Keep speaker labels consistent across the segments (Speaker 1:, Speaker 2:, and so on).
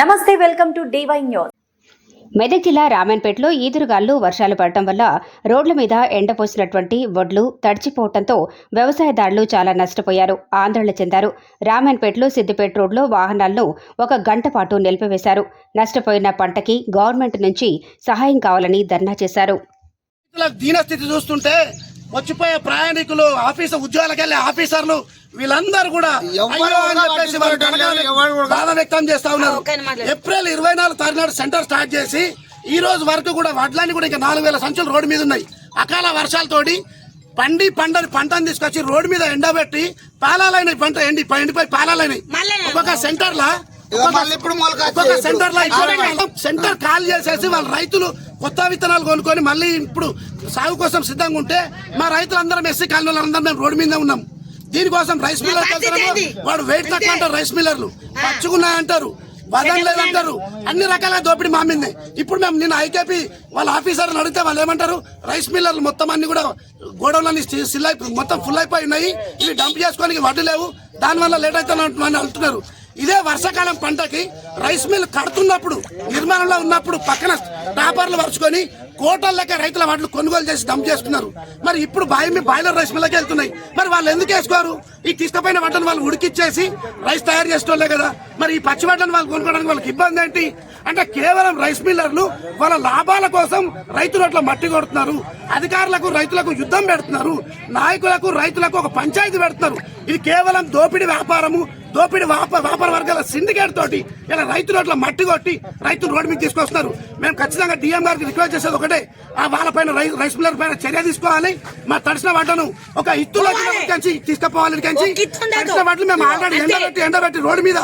Speaker 1: నమస్తే welcome to DY news.
Speaker 2: Medak జిల్లా రామన్పేటలో ఈదురుగాలు వర్షాలు పడటం వల్ల రోడ్ల మీద ఎండపోసినటువంటి వడ్లు తడిచిపోవడంతో వ్యవసాయదారులు చాలా నష్టపోయారు ఆందోళన చెందారు. రామన్పేటలో సిద్దిపేట రోడ్లో వాహనాలను ఒక గంట పాటు నిలిపివేశారు. నష్టపోయిన పంటకి గవర్నమెంట్ నుంచి సహాయం కావాలని ధర్నా చేశారు.
Speaker 3: దీనస్థితి చూస్తుంటే వచ్చిపోయే ప్రయాణికులు ఆఫీసు ఉద్యోగాలకు వెళ్ళే ఆఫీసర్లు వీళ్ళందరూ కూడా అయ్యో అని చెప్పేసి వాళ్ళు గడగడని బాధ వ్యక్తం చేస్తా ఉన్నారు. ఏప్రిల్ ఇరవై నాలుగు తారీఖు నాడు సెంటర్ స్టార్ట్ చేసి ఈ రోజు వరకు కూడా వడ్లని కూడా ఇంకా నాలుగు వేల సంచులు రోడ్డు మీద ఉన్నాయి. అకాల వర్షాలతోటి పండి పండని పంటను తీసుకొచ్చి రోడ్డు మీద ఎండబెట్టి పాలాలైన పంట ఎండి ఎండిపోయి పాలాలైనాయి ఒక్కొక్క సెంటర్ లా ఒక్కొక్క సెంటర్లో ఇప్పుడు. సెంటర్ ఖాళీ చేసేసి వాళ్ళ రైతులు కొత్త విత్తనాలు కొనుక్కొని మళ్ళీ ఇప్పుడు సాగు కోసం సిద్ధంగా ఉంటే మా రైతులందరం ఎస్సీ కాలనీ అందరం మేము రోడ్డు మీద ఉన్నాం. దీనికోసం రైస్ మిల్లర్ వాడు వెయిట్ తక్కువ అంటారు రైస్ మిల్లర్లు పచ్చుకున్నాయి అంటారు వదన్ లేదంటారు. అన్ని రకాల దోపిడీ మా మీదే. ఇప్పుడు మేము నిన్న ఐకేపీ వాళ్ళ ఆఫీసర్లు అడిగితే వాళ్ళు ఏమంటారు రైస్ మిల్లర్లు మొత్తం అన్ని కూడా గోడౌన్లన్నీ సిల్ అయిపోయి మొత్తం ఫుల్ అయిపోయి ఉన్నాయి. ఇవి డంప్ చేసుకోనికి వడ్డు లేవు. దానివల్ల లేట్ అవుతాను అంటున్నారు. ఇదే వర్షాకాలం పంటకి రైస్ మిల్ కడుతున్నప్పుడు నిర్మాణంలో ఉన్నప్పుడు పక్కన టాపర్లు పరుచుకొని కోటల లెక్క రైతుల వాటిని కొనుగోలు చేసి డంప్ చేస్తున్నారు. మరి ఇప్పుడు బాయి బాయిలర్ రైస్ మిల్లకి వెళ్తున్నాయి. మరి వాళ్ళు ఎందుకు వేసుకోరు? ఈ తీసుకుపోయిన వంటను వాళ్ళు ఉడికిచ్చేసి రైస్ తయారు చేసుకోలే కదా. మరి ఈ పచ్చి వంటను వాళ్ళు కొనుక్కోవడానికి వాళ్ళకి ఇబ్బంది ఏంటి? అంటే కేవలం రైస్ మిల్లర్లు వాళ్ళ లాభాల కోసం రైతులు అట్లా మట్టి కొడుతున్నారు. అధికారులకు రైతులకు యుద్ధం పెడుతున్నారు. నాయకులకు రైతులకు ఒక పంచాయతీ పెడుతున్నారు. ఇది కేవలం దోపిడీ వ్యాపారము. దోపిడీ వ్యాప వ్యాపార వర్గాల సిండికేట్ తోటి ఇలా రైతులు అట్లా మట్టి కొట్టి రైతులు రోడ్డు మీద తీసుకొస్తున్నారు. మేము ఖచ్చితంగా డిఎం గారికి రిక్వెస్ట్ చేసేది ఒకటే. ఆ వాళ్ళపైన రైస్ మిల్లర్ పైన చర్య తీసుకోవాలి. మా తడిసిన వాటను ఒక ఇత్తులో కంచి తీసుకుపోవాలి కంచి తడిసిన వాటిని మేము ఆల్రెడీ ఎండబెట్టి ఎండబెట్టి రోడ్డు మీద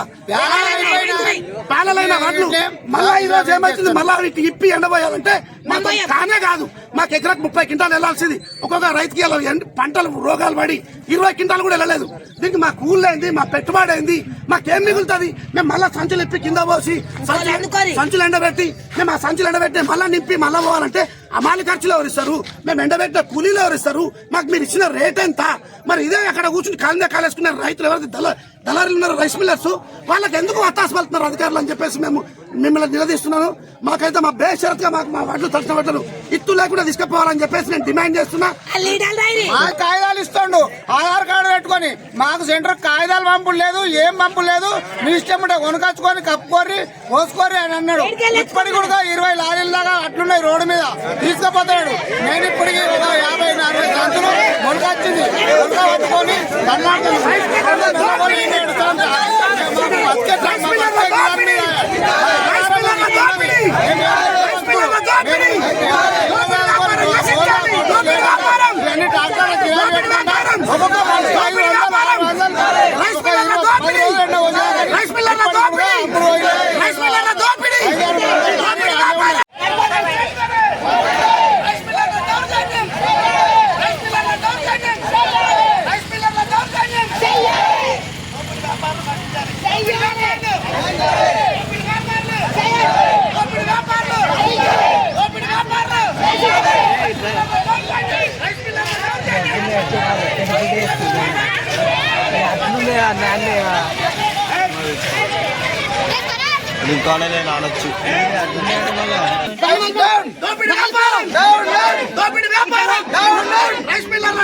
Speaker 3: పాలలైన వాటిని మళ్ళా ఈ రోజు ఏమవుతుంది మళ్ళా ఇప్పి ఎండబోయాలంటే కానే కాదు. మాకు ఎకరకు ముప్పై క్వింటాలు వెళ్ళాల్సింది. ఒక్కొక్క రైతుకి పంటలు రోగాలు పడి ఇరవై క్వింటాలు కూడా వెళ్ళలేదు. దీనికి మా కూల్ అయింది మా పెట్టుబడి అయింది మాకేం మిగులుతుంది? మేము మళ్ళా సంచులు ఇప్పి కింద పోసి సంచులు- ఎండబెట్టి మేము ఆ సంచులు ఎండబెట్టి మళ్ళా నింపి మళ్ళా పోవాలంటే అమాలి ఖర్చులు ఎవరు ఇస్తారు? మేము ఎండబెట్టిన కూలీలు ఎవరు ఇస్తారు? మాకు మీరు ఇచ్చిన రేట్ ఎంత? మరి ఇదే అక్కడ కూర్చుని కాలిందే కాలేసుకున్నారు రైతులు ఎవరైతే దళ దళారులు ఉన్నారు రైస్ మిల్లర్స్. వాళ్ళకి ఎందుకు వత్తాసు వెళ్తున్నారు అధికారులు అని చెప్పేసి మేము మిమ్మల్ని నిలదీస్తున్నాను. మాకైతే మా బేషరత్గా మాకు మా వడ్లు తడిచిన వడ్లను ఇత్తు లేకుండా తీసుకుపోవాలని చెప్పేసి నేను డిమాండ్ చేస్తున్నా.
Speaker 4: మా కాగితాలు ఇస్తుండు. ఆధార్ కార్డు పెట్టుకొని మాకు సెంటర్ కాగితాలు పంపుడు లేదు ఏం పంపుడు లేదు. మీ ఇష్టం ఉంటే కొనుకొచ్చుకొని కప్పుకోరి పోసుకోరి అని అన్నాడు. ఇప్పటికి కూడా ఇరవై లారీల దాకా అట్లున్నాయి రోడ్డు మీద. తీసుకుపోతాడు. నేను ఇప్పటికి ఒక యాభై అరవై సంచులు మొలకొచ్చింది మొలక పట్టుకొని. ভাই
Speaker 5: ఇంకానే నానొచ్చు.
Speaker 3: Rice miller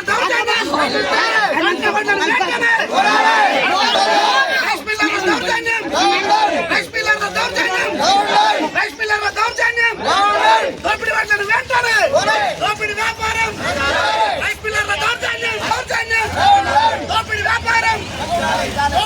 Speaker 3: Yeah.